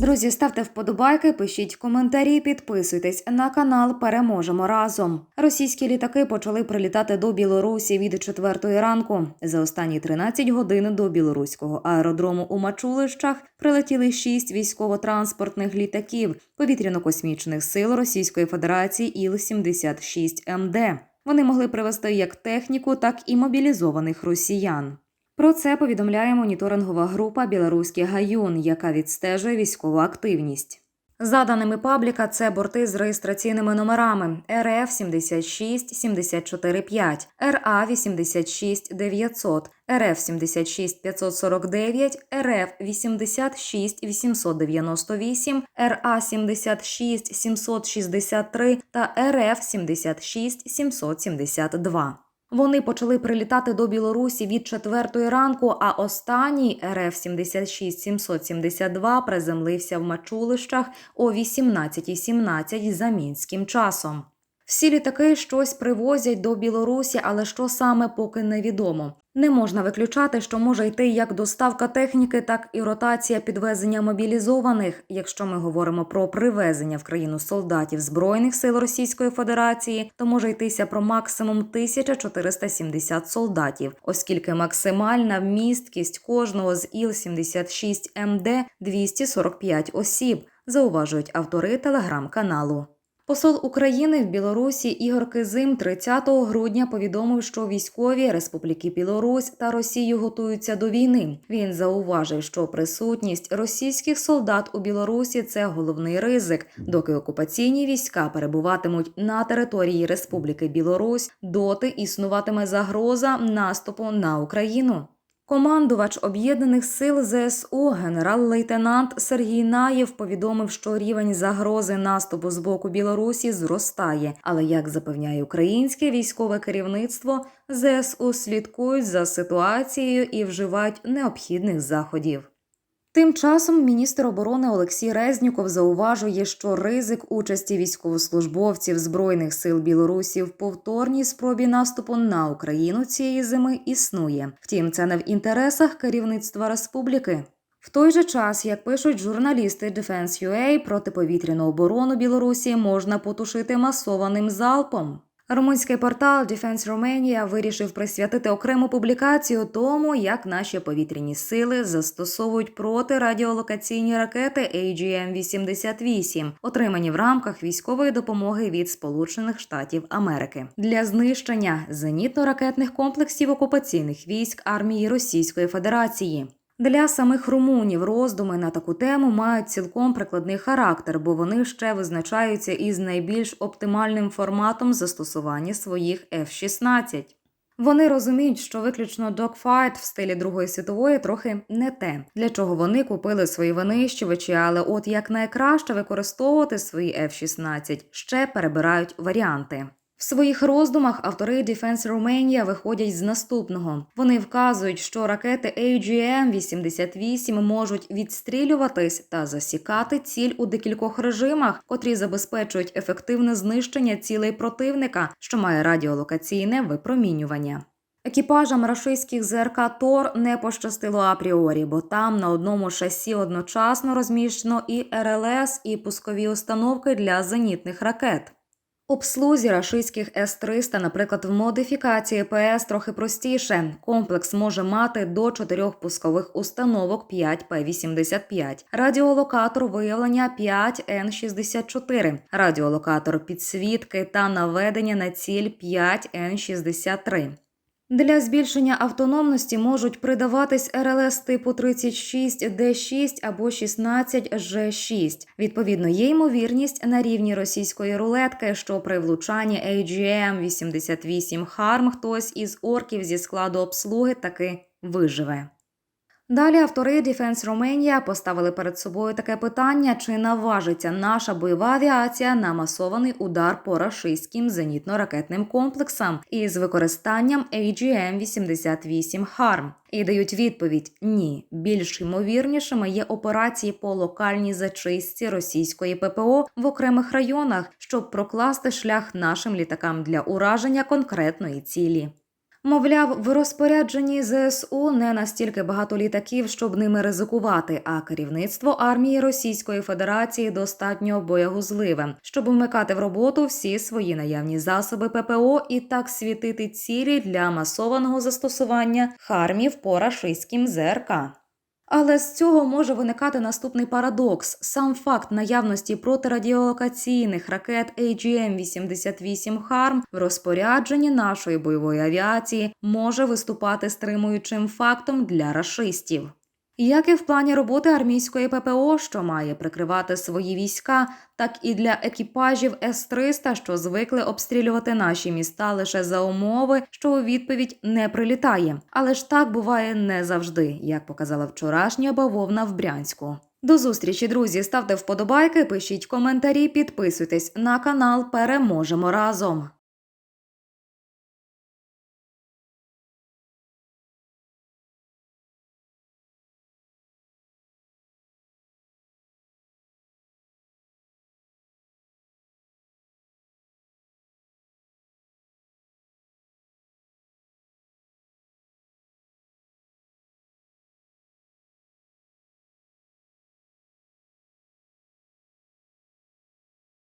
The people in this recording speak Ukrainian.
Друзі, ставте вподобайки, пишіть коментарі, підписуйтесь на канал. Переможемо разом. Російські літаки почали прилітати до Білорусі від 4 ранку. За останні 13 годин до білоруського аеродрому у Мачулищах прилетіли 6 військово-транспортних літаків повітряно-космічних сил Російської Федерації Іл-76 МД. Вони могли привезти як техніку, так і мобілізованих росіян. Про це повідомляє моніторингова група Білоруський гаюн, яка відстежує військову активність. За даними пабліка, це борти з реєстраційними номерами РФ 76 745, РА 86 900, РФ 76 549, РФ 86 898, РА 76 763 та РФ 76 772. Вони почали прилітати до Білорусі від четвертої ранку, а останній РФ 76772 приземлився в Мачулищах о 18.17 за мінським часом. Всі літаки щось привозять до Білорусі, але що саме поки невідомо. Не можна виключати, що може йти як доставка техніки, так і ротація підвезення мобілізованих. Якщо ми говоримо про привезення в країну солдатів збройних сил Російської Федерації, то може йтися про максимум 1470 солдатів, оскільки максимальна вмісткість кожного з Іл-76 МД 245 осіб, зауважують автори телеграм-каналу. Посол України в Білорусі Ігор Кизим 30 грудня повідомив, що військові Республіки Білорусь та Росію готуються до війни. Він зауважив, що присутність російських солдат у Білорусі це головний ризик, доки окупаційні війська перебуватимуть на території Республіки Білорусь, доти існуватиме загроза наступу на Україну. Командувач об'єднаних сил ЗСУ генерал-лейтенант Сергій Наєв повідомив, що рівень загрози наступу з боку Білорусі зростає. Але як запевняє українське військове керівництво, ЗСУ слідкують за ситуацією і вживають необхідних заходів. Тим часом міністр оборони Олексій Резніков зауважує, що ризик участі військовослужбовців збройних сил Білорусі в повторній спробі наступу на Україну цієї зими існує. Втім, це не в інтересах керівництва республіки. В той же час, як пишуть журналісти Defense.ua, протиповітряну оборону Білорусі можна потушити масованим залпом. Румунський портал Defense Romania вирішив присвятити окрему публікацію тому, як наші повітряні сили застосовують протирадіолокаційні ракети AGM-88, отримані в рамках військової допомоги від Сполучених Штатів Америки для знищення зенітно-ракетних комплексів окупаційних військ армії Російської Федерації. Для самих румунів роздуми на таку тему мають цілком прикладний характер, бо вони ще визначаються із найбільш оптимальним форматом застосування своїх F-16. Вони розуміють, що виключно докфайт в стилі Другої світової трохи не те, для чого вони купили свої винищувачі, але от як найкраще використовувати свої F-16, ще перебирають варіанти. В своїх роздумах автори Defense Romania виходять з наступного. Вони вказують, що ракети AGM-88 можуть відстрілюватись та засікати ціль у декількох режимах, котрі забезпечують ефективне знищення цілей противника, що має радіолокаційне випромінювання. Екіпажам рашистських ЗРК Тор не пощастило апріорі, бо там на одному шасі одночасно розміщено і РЛС, і пускові установки для зенітних ракет. Обслузі рашистських С-300, наприклад, в модифікації ПС трохи простіше. Комплекс може мати до чотирьох пускових установок 5П-85, радіолокатор виявлення 5Н-64, радіолокатор підсвітки та наведення на ціль 5Н-63. Для збільшення автономності можуть придаватись РЛС типу 36D6 або 16G6. Відповідно, є ймовірність на рівні російської рулетки, що при влучанні AGM-88 Харм хтось із орків зі складу обслуги таки виживе. Далі автори Defense Romania поставили перед собою таке питання: чи наважиться наша бойова авіація на масований удар по рашистським зенітно-ракетним комплексам із використанням AGM-88 HARM? І дають відповідь: ні. Більш ймовірнішими є операції по локальній зачистці російської ППО в окремих районах, щоб прокласти шлях нашим літакам для ураження конкретної цілі. Мовляв, в розпорядженні ЗСУ не настільки багато літаків, щоб ними ризикувати, а керівництво армії Російської Федерації достатньо боягузливе, щоб вмикати в роботу всі свої наявні засоби ППО і так світити цілі для масованого застосування хармів по рашистським ЗРК. Але з цього може виникати наступний парадокс: сам факт наявності протирадіолокаційних ракет AGM-88 «Харм» в розпорядженні нашої бойової авіації може виступати стримуючим фактом для рашистів. Як і в плані роботи армійської ППО, що має прикривати свої війська, так і для екіпажів С-300, що звикли обстрілювати наші міста лише за умови, що у відповідь не прилітає. Але ж так буває не завжди, як показала вчорашня бавовна в Брянську. До зустрічі, друзі! Ставте вподобайки, пишіть коментарі, підписуйтесь на канал. Переможемо разом!